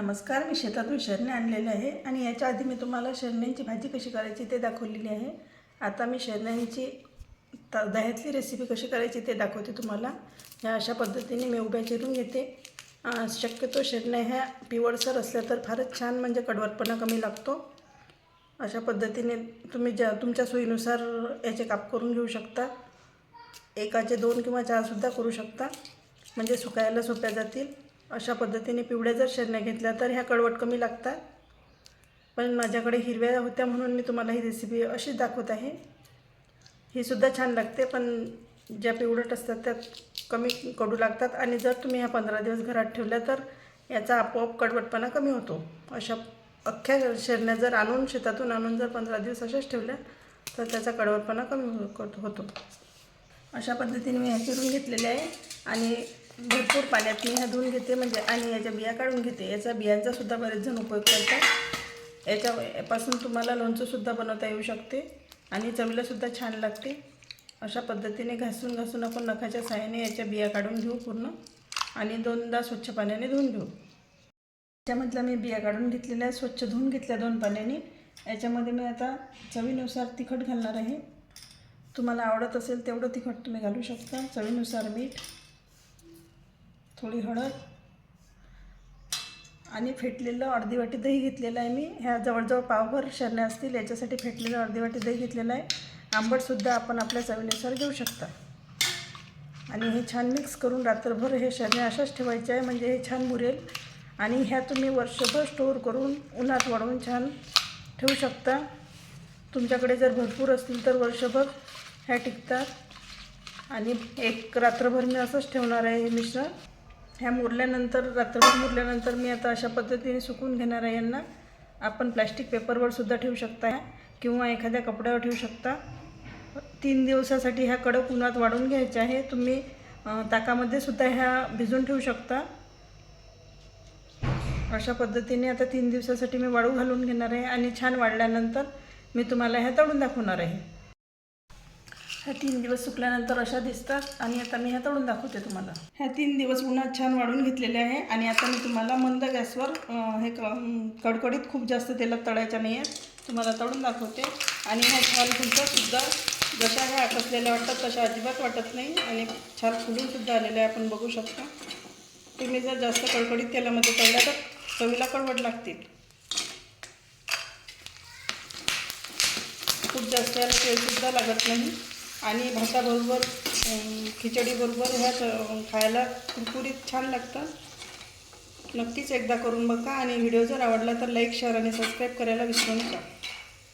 नमस्कार मी शेतातून शरणे आणलेले आहे आणि याच्या आधी मी तुम्हाला शरण्यांची भाजी कशी करायची ते दाखवलेली आहे. आता मी शरण्यांची त दह्यातली रेसिपी कशी करायची ते दाखवते तुम्हाला. ह्या अशा पद्धतीने मी उभ्या चिरून घेते. शक्यतो शरण्या ह्या पिवळसर असल्या तर फारच छान म्हणजे कडवटपणा कमी लागतो. अशा पद्धतीने तुम्ही ज्या तुमच्या सोयीनुसार याचे काप करून घेऊ शकता. एकाचे दोन किंवा चारसुद्धा करू शकता. म्हणजे सुकायला सोप्या जातील. अशा पद्धतीने पिवळ्या जर शरण्या घेतल्या तर ह्या कडवट कमी लागतात. पण माझ्याकडे हिरव्या होत्या म्हणून मी तुम्हाला ही रेसिपी अशीच दाखवत आहे. ही सुद्धा छान लागते पण ज्या पिवळट असतात त्यात कमी कडू लागतात आणि जर तुम्ही ह्या पंधरा दिवस घरात ठेवल्या तर याचा आपोआप कडवटपणा कमी होतो. अशा अख्ख्या शरण्या जर आणून शेतातून आणून जर पंधरा दिवस अशाच ठेवल्या तर त्याचा कडवटपणा कमी हो- होतो. अशा पद्धतीने मी ह्या चिरून घेतलेले आहे आणि भरपूर पाण्यात मी ह्या धुवून घेते म्हणजे आणि याच्या बिया काढून घेते. याच्या बियांचा सुद्धा बरेच जण उपयोग करतात. याच्या यापासून तुम्हाला लोणचंसुद्धा बनवता येऊ शकते आणि चवीलासुद्धा छान लागते. अशा पद्धतीने घासून घासून आपण नखाच्या साह्याने याच्या बिया काढून घेऊ पूर्ण आणि दोनदा स्वच्छ पाण्याने धुवून घेऊ. याच्यामधल्या मी बिया काढून घेतलेल्या स्वच्छ धुवून घेतल्या दोन पाण्याने. याच्यामध्ये मी आता चवीनुसार तिखट घालणार आहे. तुम्हाला आवडत असेल तेवढं तिखट तुम्ही घालू शकता. चवीनुसार मीठ थोडी हळद आणि फेटलेलं अर्धी वाटी दही घेतलेलं आहे मी. ह्या जवळजवळ पावभर शरण्या असतील याच्यासाठी फेटलेलं अर्धी वाटी दही घेतलेलं आहे. आंबटसुद्धा आपण आपल्या चवीनुसार घेऊ शकता. आणि हे छान मिक्स करून रात्रभर हे शरण्या अशाच ठेवायचे आहे म्हणजे हे छान मुरेल. आणि ह्या तुम्ही वर्षभर स्टोअर करून उन्हात वाढवून छान ठेवू शकता. तुमच्याकडे जर भरपूर असतील तर वर्षभर ह्या टिकतात. आणि एक रात्रभर मी असंच ठेवणार आहे हे मिश्रण. ह्या मुरल्यानंतर रात्रभर मुरल्यानंतर मी आता अशा पद्धतीने सुकून घेणार आहे यांना. आपण प्लॅस्टिक पेपरवर सुद्धा ठेवू शकता किंवा एखाद्या कपड्यावर ठेवू शकता. तीन दिवसासाठी ह्या कडक उन्हात वाढून घ्यायच्या आहे. तुम्ही ताकामध्ये सुद्धा ह्या भिजून ठेवू शकता. अशा पद्धतीने आता तीन दिवसासाठी मी वाळू घालून घेणार आहे आणि छान वाढल्यानंतर मी तुम्हाला ह्या तळून दाखवणार आहे. ह्या तीन दिवस सुकल्यानंतर अशा दिसतात आणि आता मी ह्या तळून दाखवते तुम्हाला. ह्या तीन दिवस उन्हात छान वाढून घेतलेले आहे आणि आता मी तुम्हाला मंद गॅसवर हे कडकडीत खूप जास्त तेलात तळायच्या नाही आहेत तुम्हाला तळून दाखवते. आणि ह्या छान फुलच्यासुद्धा जशा ह्या आटसलेल्या वाटतात तशा अजिबात वाटत नाही आणि छान फुलूनसुद्धा आलेल्या आहे आपण बघू शकता. तुम्ही जर जास्त कडकडीत तेलामध्ये तळल्या तर चवीला कडवट लागतील. खूप जास्त याला तेलसुद्धा लागत नाही. आणि भाताबरोबर खिचडीबरोबर ह्या च- खायला कुरकुरीत छान लागतं. नक्कीच एकदा करून बघा आणि व्हिडिओ जर आवडला तर लाईक शेअर आणि सबस्क्राईब करायला विसरू नका.